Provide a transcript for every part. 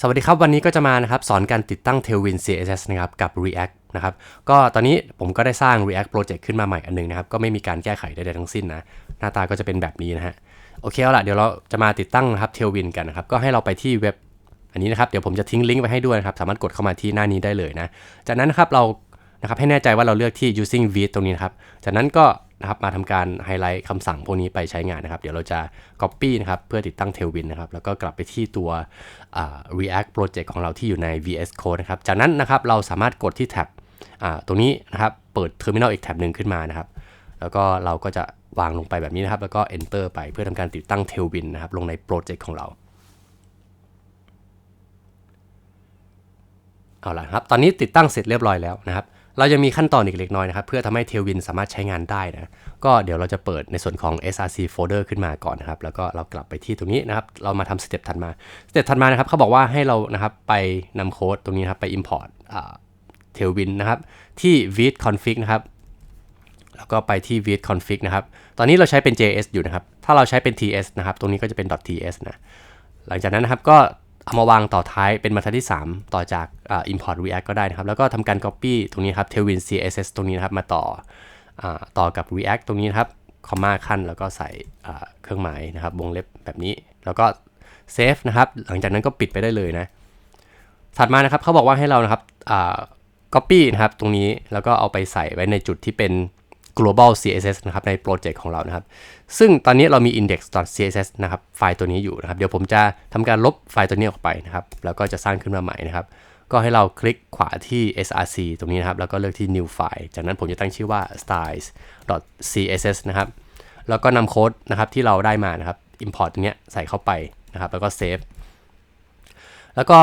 สวัสดีครับ วันนี้ก็จะมานะครับสอนการติดตั้ง Tailwind CSS นะครับกับ React นะครับก็ตอนนี้ผมก็ได้สร้าง React Project ขึ้นมาใหม่อันหนึงนะครับ ก็ไม่มีการแก้ไขใดๆทั้งสิ้นนะ หน้าตาก็จะเป็นแบบนี้นะฮะโอเคเอาล่ะเดี๋ยวเราจะมาติดตั้งนะครับ Tailwind กันนะครับ ก็ให้เราไปที่เว็บอันนี้นะครับ เดี๋ยวผมจะทิ้งลิงก์ไว้ให้ด้วยนะครับ สามารถกดเข้ามาที่หน้านี้ได้เลยนะ จากนั้นนะครับเรานะครับให้แน่ใจว่าเราเลือกที่ using vid ตรงนี้นะครับจากนั้นก็ นะครับมาทำการไฮไลท์คำสั่งพวกนี้ไปใช้งานนะครับ เดี๋ยวเราจะ copy นะครับเพื่อติดตั้ง Tailwind นะครับ แล้วก็กลับไปที่ตัว React Project ของเราที่อยู่ใน VS Code นะครับ จากนั้นนะครับเราสามารถกดที่แท็บตรงนี้นะครับเปิด Terminal อีกแท็บหนึ่งขึ้นมานะครับ แล้วก็เราก็จะวางลงไปแบบนี้นะครับ แล้วก็ Enter ไปเพื่อทำการติดตั้ง Tailwind นะครับลงในโปรเจกต์ของเราเอาละครับ ตอนนี้ติดตั้งเสร็จเรียบร้อยแล้วนะครับ เราจะมีขั้นตอนอีกเล็กน้อยนะครับ เพื่อทำให้ Tailwind สามารถใช้งานได้นะ ก็เดี๋ยวเราจะเปิดในส่วนของ src folder ขึ้นมาก่อนนะครับ แล้วก็เรากลับไปที่ตรงนี้นะครับ เรามาทำสเต็ปถัดมา สเต็ปถัดมานะครับ เขาบอกว่าให้เรานะครับไปนำโค้ดตรงนี้นะครับไป import อ่า Tailwind นะครับที่ vid config นะครับ แล้วก็ไปที่ vid config นะครับ ตอนนี้เราใช้เป็น js อยู่นะครับ ถ้าเราใช้เป็น ts นะครับ ตรงนี้ก็จะเป็น .ts นะ หลังจากนั้นนะครับก็ เอามาวางต่อท้ายเป็นบรรทัดที่ 3 ต่อจากอ่า import react ก็ได้นะครับ แล้วก็ทำการ copy ตรงนี้ครับ tailwind css ตรงนี้นะครับมาต่ออต่อกับ react ตรงนี้นะครับคอมมาขั้นแล้วก็ใส่เครื่องหมายนะครับวงเล็บแบบนี้ แล้วก็ save นะครับ หลังจากนั้นก็ปิดไปได้เลยนะ ถัดมานะครับเขาบอกว่าให้เรานะครับ copy นะครับตรงนี้แล้วก็เอาไปใส่ไว้ในจุดที่เป็น global css นะครับในโปรเจกต์ของเรานะครับ ซึ่งตอนนี้เรามี index.css นะครับไฟล์ตัวนี้อยู่นะครับ เดี๋ยวผมจะทำการลบไฟล์ตัวนี้ออกไปนะครับ แล้วก็จะสร้างขึ้นมาใหม่นะครับ ก็ให้เราคลิกขวาที่ src ตรงนี้นะครับ แล้วก็เลือกที่ new file จากนั้นผมจะตั้งชื่อว่า styles.css นะครับ แล้วก็นำโค้ดนะครับที่เราได้มานะครับ import ตรงนี้ใส่เข้าไปนะครับ แล้วก็ save แล้วก็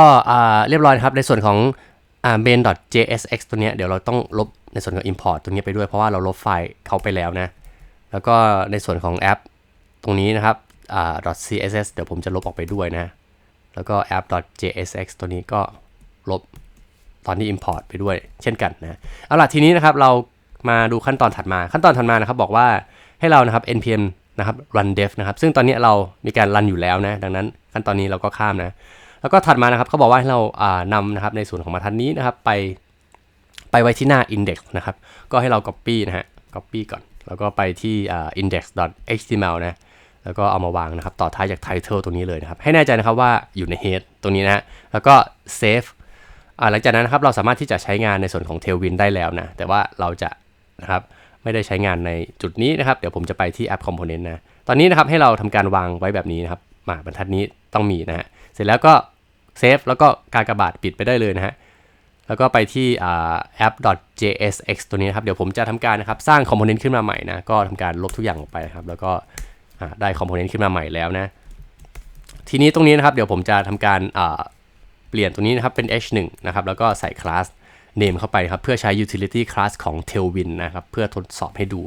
เรียบร้อยครับในส่วนของ อ่า main.jsx ตัวเนี้ยเดี๋ยวเราต้องลบในส่วนของ import ตรงนี้ไปด้วยเพราะว่าเราลบไฟล์เขาไปแล้วนะ แล้วก็ในส่วนของแอปตรงนี้นะครับอ่า .css เดี๋ยวผมจะลบออกไปด้วยนะ แล้วก็แอป .jsx ตัวนี้ก็ลบตอนที่ import ไปด้วยเช่นกันนะเอาล่ะทีนี้นะครับเรามาดูขั้นตอนถัดมา ขั้นตอนถัดมานะครับบอกว่าให้เรานะครับ npm นะครับ run dev นะครับ ซึ่งตอนนี้เรามีการรันอยู่แล้วนะ ดังนั้นขั้นตอนนี้เราก็ข้ามนะ แล้วก็ถัดมานะครับเขาบอกว่าให้เราอ่านำนะครับในส่วนของบรรทัดนี้นะครับไปไปไว้ที่หน้า index นะครับ ก็ให้เรา copy นะฮะ copy ก่อน แล้วก็ไปที่อ่า index.html นะ แล้วก็เอามาวางนะครับ ต่อท้ายจาก title ตรงนี้เลยนะครับ ให้แน่ใจนะครับว่าอยู่ใน head ตรงนี้นะฮะ แล้วก็ save หลังจากนั้นนะครับเราสามารถที่จะใช้งานในส่วนของ Tailwind ได้แล้วนะ แต่ว่าเราจะนะครับไม่ได้ใช้งานในจุดนี้นะครับ เดี๋ยวผมจะไปที่ app component นะ ตอนนี้นะครับให้เราทำการวางไว้แบบนี้นะครับมาบรรทัดนี้ต้องมีนะฮะ เสร็จแล้วก็ เซฟแล้วก็การกระบาดปิดไปได้เลยนะฮะแล้วก็ไปที่แอ่า app.jsx ตัวนี้นะครับ เดี๋ยวผมจะทำการนะครับ สร้างคอมโพเนนต์ขึ้นมาใหม่นะ ก็ทำการลบทุกอย่างออกไปนะครับ แล้วก็ได้คอมโพเนนต์ขึ้นมาใหม่แล้วนะ ทีนี้ตรงนี้นะครับ เดี๋ยวผมจะทำการเปลี่ยนตรงนี้นะครับ เป็น h1 นะครับ แล้วก็ใส่ class name เข้าไปครับ เพื่อใช้ utility class ของ tailwind นะครับ เพื่อทดสอบให้ดู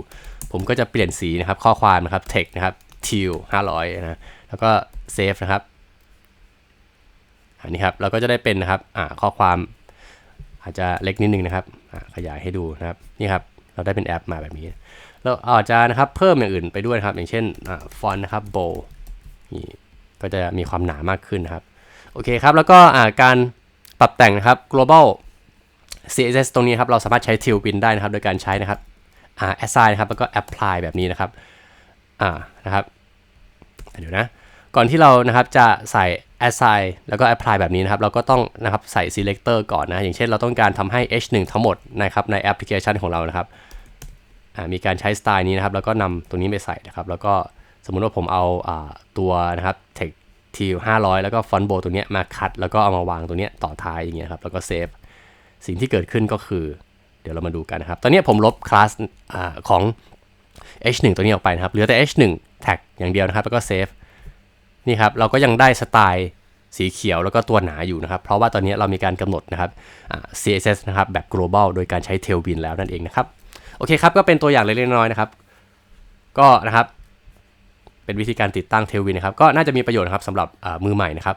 ผมก็จะเปลี่ยนสีนะครับ ข้อความนะครับ text นะครับ teal 500 นะ แล้วก็ save นะครับ อันนี้ครับเราก็จะได้เป็นนะครับข้อความอาจจะเล็กนิดนึงนะครับขยายให้ดูนะครับนี่ครับเราได้เป็นแอปมาแบบนี้ เราอาจจะนะครับเพิ่มอย่างอื่นไปด้วยครับ อย่างเช่นฟอนต์นะครับโบนี่ก็จะมีความหนามากขึ้นนะครับโอเคครับแล้วก็การปรับแต่งนะครับ global CSS ตรงนี้ครับเราสามารถใช้ Tailwind ได้นะครับ โดยการใช้นะครับ assign นะครับแล้วก็ apply แบบนี้นะครับอ่านะครับเดี๋ยวนะ ก่อนที่เรานะครับจะใส่ assign แล้วก็ apply แบบนี้นะครับ เราก็ต้องนะครับใส่ selector ก่อนนะ อย่างเช่นเราต้องการทำให้ h1 ทั้งหมดนะครับในแอปพลิเคชันของเรานะครับ มีการใช้สไตล์นี้นะครับ แล้วก็นำตรงนี้ไปใส่นะครับ แล้วก็สมมุติว่าผมเอาอาตัวนะครับ text t 500 แล้วก็ font bold ตัวเนี้ยมาคัด แล้วก็เอามาวางตัวเนี้ยต่อท้ายอย่างเงี้ยครับ แล้วก็เซฟ สิ่งที่เกิดขึ้นก็คือ เดี๋ยวเรามาดูกันนะครับ ตอนนี้ผมลบคลาสอาของ h1 ตัวนี้ออกไปนะครับ เหลือแต่ h1 tag อย่างเดียวนะครับ แล้วก็เซฟ นี่ครับเราก็ยังได้สไตล์สีเขียวแล้วก็ตัวหนาอยู่นะครับ เพราะว่าตอนนี้เรามีการกำหนดนะครับ CSS นะครับแบบ global โดยการใช้ Tailwind แล้วนั่นเองนะครับ โอเคครับ ก็เป็นตัวอย่างเล็กๆน้อยๆนะครับ ก็นะครับ เป็นวิธีการติดตั้ง Tailwind นะครับ ก็น่าจะมีประโยชน์นะครับสำหรับมือใหม่นะครับ